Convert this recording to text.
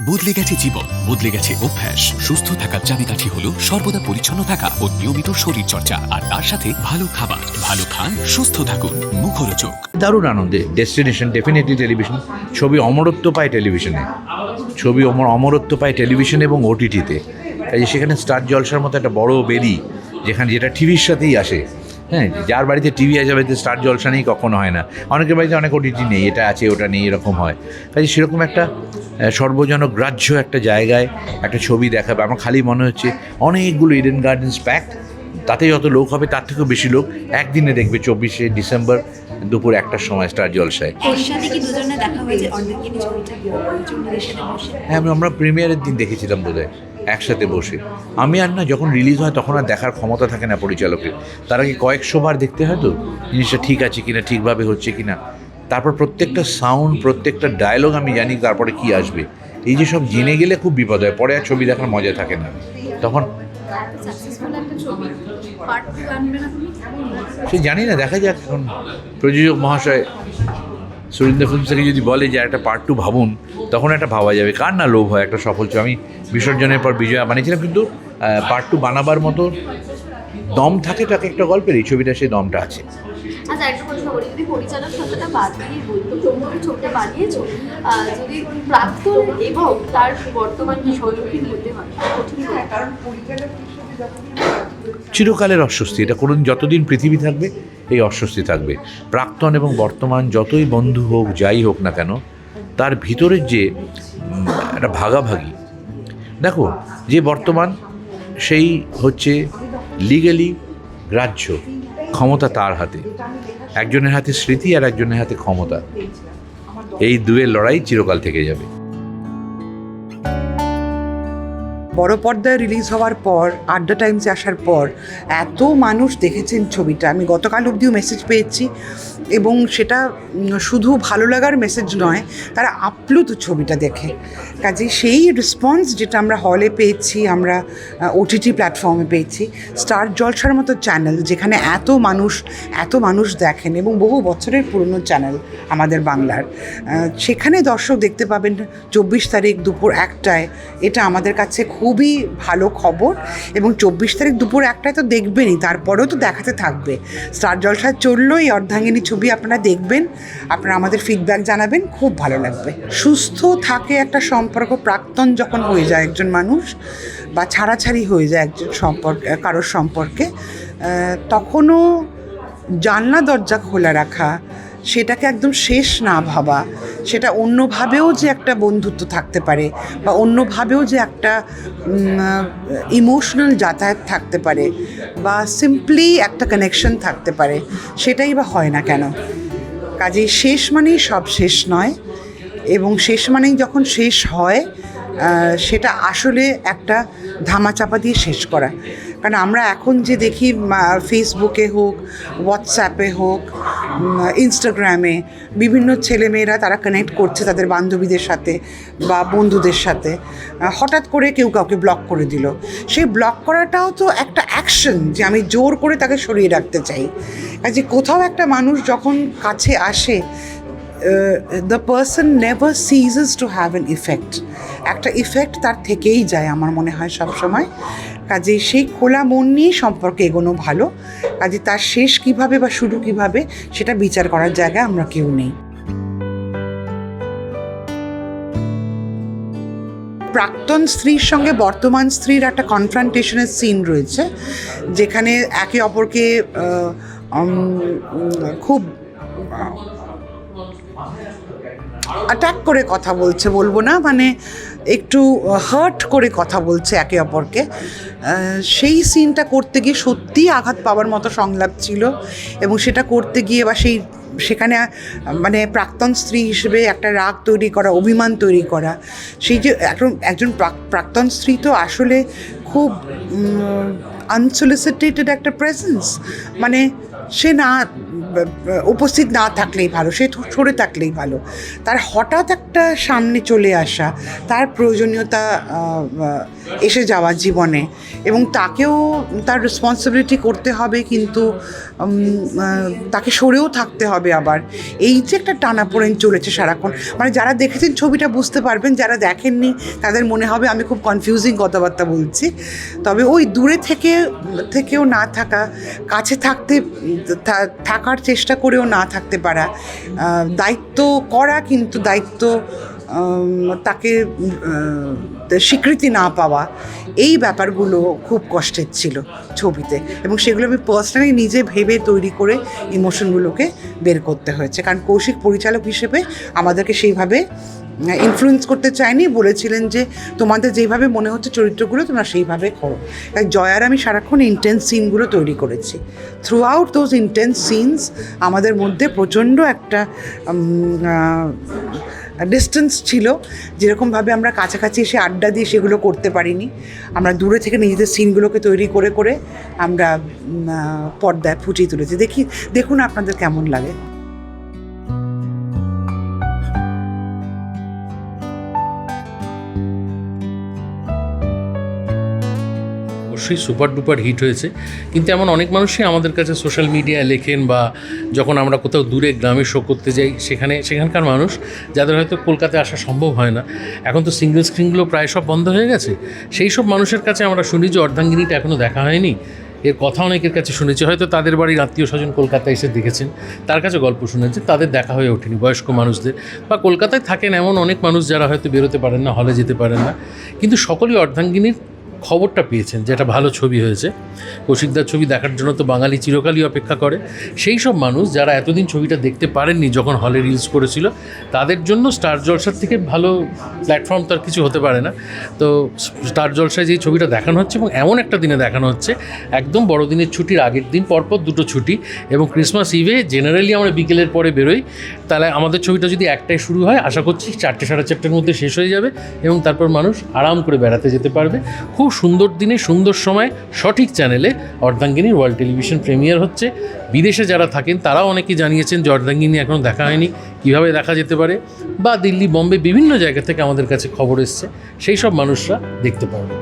বদলে গেছে জীবন, বদলে গেছে অভ্যাস। সুস্থ থাকার চাবিকাঠি হলো সর্বদা পরিচ্ছন্ন থাকা ও নিয়মিত শরীর চর্চা আর তার সাথে ভালো খাবার। ভালো খান, সুস্থ থাকুন। মুখরোচক। দারুণ আনন্দে ডেস্টিনেশন ডেফিনেটলি টেলিভিশন ছবি অমরত্ব পায় টেলিভিশনে ছবি অমর অমরত্ব পায় টেলিভিশন এবং ওটিটিতে কাজে সেখানে স্টার জলসার মতো একটা বড় বেরি যেখানে যেটা টিভির সাথেই আসে। হ্যাঁ যার বাড়িতে টিভি আছে বাড়িতে স্টার জলসা নেই কখনো হয় না। অনেকের বাড়িতে অনেক ওটিটি নেই এটা আছে ওটা নেই এরকম হয়। কাজে সেরকম একটা আহ, সর্বজন গ্রাহ্য একটা জায়গায় একটা ছবি দেখাবে। আমার খালি মনে হচ্ছে অনেকগুলো ইডেন গার্ডেন্স প্যাক তাতে যত লোক হবে তার থেকেও বেশি লোক একদিনে দেখবে চব্বিশে ডিসেম্বর দুপুর একটার সময় স্টার জলসায়। হ্যাঁ আমরা প্রিমিয়ারের দিন দেখেছিলাম বোধহয় একসাথে বসে। আমি আর না যখন রিলিজ হয় তখন আর দেখার ক্ষমতা থাকে না পরিচালকের। তার আগে কয়েকশো বার দেখতে হয় তো জিনিসটা ঠিক আছে কিনা ঠিকভাবে হচ্ছে কিনা। তারপর প্রত্যেকটা সাউন্ড প্রত্যেকটা ডায়লগ আমি জানি তারপরে কি আসবে। এই যে সব জেনে গেলে খুব বিপদ হয় পরে আর ছবি দেখার মজা থাকে না। তখন সে জানি না দেখা যাক এখন। প্রযোজক মহাশয় সুরিন্দর ফিল্মস থেকে যদি বলে যে একটা পার্ট টু ভাবুন তখন একটা ভাবা যাবে। কার না লোভ হয় একটা সফল ছবি আমি বিসর্জনের পর বিজয়া বানিয়েছিলাম কিন্তু পার্ট টু বানাবার মতো দম থাকে তাকে একটা গল্পের এই ছবিটা সেই দমটা আছে। আচ্ছা একটা প্রশ্ন করি যদি পরিচালক কথাটা বাদ দিয়ে বলতো তোমরা ছবিটা বানিয়েছো যদি প্রাক্তন এবং তার বর্তমান কি সম্মুখীন হতে হয় কঠিন হয়। চিরকালের অস্বস্তি। এটা করুন যতদিন পৃথিবী থাকবে, এই অস্বস্তি থাকবে। প্রাক্তন এবং বর্তমান যতই বন্ধু হোক, যাই হোক না কেন, তার ভিতরের যে একটা ভাগাভাগি। দেখো, যে বর্তমান, সেই হচ্ছে লিগালি গ্রাহ্য ক্ষমতা তার হাতে। একজনের হাতে স্মৃতি আর একজনের হাতে ক্ষমতা। এই দুয়ের লড়াই চিরকাল থেকে যাবে। বড় পর্দায় রিলিজ হওয়ার পর আড্ডা টাইমসে আসার পর, এত মানুষ দেখেছেন ছবিটা। আমি গতকাল অবধিও মেসেজ পেয়েছি এবং সেটা শুধু ভালো লাগার মেসেজ নয়, তারা আপ্লুত ছবিটা দেখে। কাজে সেই রেসপন্স যেটা আমরা হলে পেয়েছি, আমরা ওটিটি প্ল্যাটফর্মে পেয়েছি স্টার জলসার মতো চ্যানেল যেখানে এত মানুষ এত মানুষ দেখেন এবং বহু বছরের পুরনো চ্যানেল আমাদের বাংলার। সেখানে দর্শক দেখতে পাবেন, চব্বিশ তারিখ দুপুর একটায়, এটা আমাদের কাছে খুবই ভালো খবর এবং চব্বিশ তারিখ দুপুর একটায় তো দেখবেনই, তারপরেও তো দেখাতে থাকবে। স্টার জলসা চলল এই অর্ধাঙ্গিনী ছবি, আপনারা দেখবেন, আপনারা আমাদের ফিডব্যাক জানাবেন, খুব ভালো লাগবে। সুস্থ থাকে একটা সম্পর্ক, প্রাক্তন যখন হয়ে যায় একজন মানুষ বা ছাড়াছাড়ি হয়ে যায় একজন সম্পর্ক, কারোর সম্পর্কে তখনও জানলা দরজা খোলা রাখা, সেটাকে একদম শেষ না ভাবা সেটা অন্যভাবেও যে একটা বন্ধুত্ব থাকতে পারে বা অন্যভাবেও যে একটা ইমোশনাল যাতায়াত থাকতে পারে বা সিম্পলি একটা কানেকশন থাকতে পারে, সেটাই বা হয় না কেন? কাজেই শেষ মানেই সব শেষ নয় এবং শেষ মানেই যখন শেষ হয় সেটা আসলে একটা ধামাচাপা দিয়ে শেষ করা। কারণ আমরা এখন যে দেখি ফেসবুকে হোক হোয়াটসঅ্যাপে হোক ইনস্টাগ্রামে বিভিন্ন ছেলেমেয়েরা তারা কানেক্ট করছে তাদের বান্ধবীদের সাথে বা বন্ধুদের সাথে। হঠাৎ করে কেউ কাউকে ব্লক করে দিল। সেই ব্লক করাটাও তো একটা অ্যাকশন যে আমি জোর করে তাকে সরিয়ে রাখতে চাই। কাজে কোথাও একটা মানুষ যখন কাছে আসে the person never ceases to have an effect একটা ইফেক্ট তার থেকেই যায় আমার মনে হয় সব সময় কাজেই সেই খোলা মন নিয়ে সম্পর্কে এগোনো ভালো। কাজে তার শেষ কীভাবে বা শুরু কীভাবে সেটা বিচার করার জায়গায় আমরা কেউ নেই। প্রাক্তন স্ত্রীর সঙ্গে বর্তমান স্ত্রীর একটা কনফ্রান্টেশনের সিন রয়েছে, যেখানে একে অপরকে খুব অ্যাটাক করে কথা বলছে বলব না মানে একটু হার্ট করে কথা বলছে একে অপরকে। সেই সিনটা করতে গিয়ে সত্যিই আঘাত পাওয়ার মতো সংলাপ ছিল এবং সেটা করতে গিয়ে বা সেই, সেখানে মানে প্রাক্তন স্ত্রী হিসেবে একটা রাগ তৈরি করা, অভিমান তৈরি করা, সেই যে একজন একজন প্রাক- প্রাক্তন স্ত্রী তো আসলে খুব আনসলিসিটেটেড একটা প্রেজেন্স মানে সে না উপস্থিত না থাকলেই ভালো, সে সরে থাকলেই ভালো। তার হঠাৎ একটা সামনে চলে আসা, তার প্রয়োজনীয়তা এসে যাওয়া জীবনে এবং তাকেও তার রেসপন্সিবিলিটি করতে হবে কিন্তু তাকে সরেও থাকতে হবে আবার। এই যে একটা টানাপোড়েন চলেছে সারাক্ষণ মানে যারা দেখেছেন ছবিটা বুঝতে পারবেন, যারা দেখেননি তাদের মনে হবে আমি খুব কনফিউজিং কথাবার্তা বলছি। তবে ওই দূরে থেকে, থেকেও না থাকা, কাছে থাকতে থাকার চেষ্টা করেও না থাকতে পারা। দায়িত্ব করা কিন্তু দায়িত্ব তাকে স্বীকৃতি না পাওয়া এই ব্যাপারগুলো খুব কষ্টের ছিল ছবিতে এবং সেগুলো আমি পার্সোনালি নিজে ভেবে তৈরি করে ইমোশনগুলোকে বের করতে হয়েছে। কারণ কৌশিক পরিচালক হিসেবে আমাদেরকে সেইভাবে ইনফ্লুয়েন্স করতে চাইনি বলেছিলেন যে তোমাদের যেইভাবে মনে হচ্ছে চরিত্রগুলো তোমরা সেইভাবে করো। তাই জয়ার আমি সারাক্ষণ ইন্টেন্স সিনগুলো তৈরি করেছি। Throughout those intense scenes আমাদের মধ্যে প্রচণ্ড একটা ডিস্টেন্স ছিল, যেরকমভাবে আমরা কাছাকাছি এসে আড্ডা দিয়ে সেগুলো করতে পারিনি। আমরা দূরে থেকে নিজেদের সিনগুলোকে তৈরি করে করে আমরা পর্দায় ফুটিয়ে তুলেছি। দেখি, দেখুন আপনাদের কেমন লাগে। অবশ্যই সুপার ডুপার হিট হয়েছে। কিন্তু এমন অনেক মানুষই আমাদের কাছে সোশ্যাল মিডিয়ায় লেখেন বা যখন আমরা কোথাও দূরে গ্রামে শো করতে যাই, সেখানে, সেখানকার মানুষ, যাদের হয়তো কলকাতায় আসা সম্ভব হয় না, এখন তো সিঙ্গেল স্ক্রিনগুলো প্রায় সব বন্ধ হয়ে গেছে। সেই সব মানুষের কাছে আমরা শুনি যে অর্ধাঙ্গিনীটা এখনও দেখা হয়নি। এর কথা অনেকের কাছে শুনেছি, হয়তো তাদের বাড়ির আত্মীয় স্বজন কলকাতায় এসে দেখেছেন, তার কাছে গল্প শুনেছে তাদের দেখা হয়ে ওঠেনি বয়স্ক মানুষদের। বা কলকাতায় থাকেন এমন অনেক মানুষ যারা হয়তো বেরোতে পারেন না হলে যেতে পারেন না। কিন্তু সকলেই অর্ধাঙ্গিনীর খবরটা পেয়েছেন যেটা ভালো ছবি হয়েছে। কৌশিকদার ছবি দেখার জন্য তো বাঙালি চিরকালই অপেক্ষা করে। সেই সব মানুষ যারা এতদিন ছবিটা দেখতে পারেননি যখন হলে রিলিজ করেছিল, তাদের জন্য স্টার জলসার থেকে ভালো প্ল্যাটফর্ম তো আর কিছু হতে পারে না। তো স্টার জলসায় যেই ছবিটা দেখানো হচ্ছে এবং এমন একটা দিনে দেখানো হচ্ছে, একদম বড়দিনের ছুটির আগের দিন পরপর দুটো ছুটি এবং ক্রিসমাস ইভে জেনারেলি আমরা বিকেলের পরে বেরোই। তাহলে আমাদের ছবিটা যদি একটাই শুরু হয়, আশা করছি চারটে সাড়ে চারটের মধ্যে শেষ হয়ে যাবে এবং তারপর মানুষ আরাম করে বেড়াতে যেতে পারবে। খুব সুন্দর দিনে, সুন্দর সময় সঠিক চ্যানেলে অর্ধাঙ্গিনীর ওয়ার্ল্ড টেলিভিশন প্রিমিয়ার হচ্ছে। বিদেশে যারা থাকেন, তারাও অনেকে জানিয়েছেন যে অর্ধাঙ্গিনী এখনও দেখা হয়নি, কীভাবে দেখা যেতে পারে? বা দিল্লি, বম্বে বিভিন্ন জায়গা থেকে আমাদের কাছে খবর এসছে, সেই সব মানুষরা দেখতে পারবে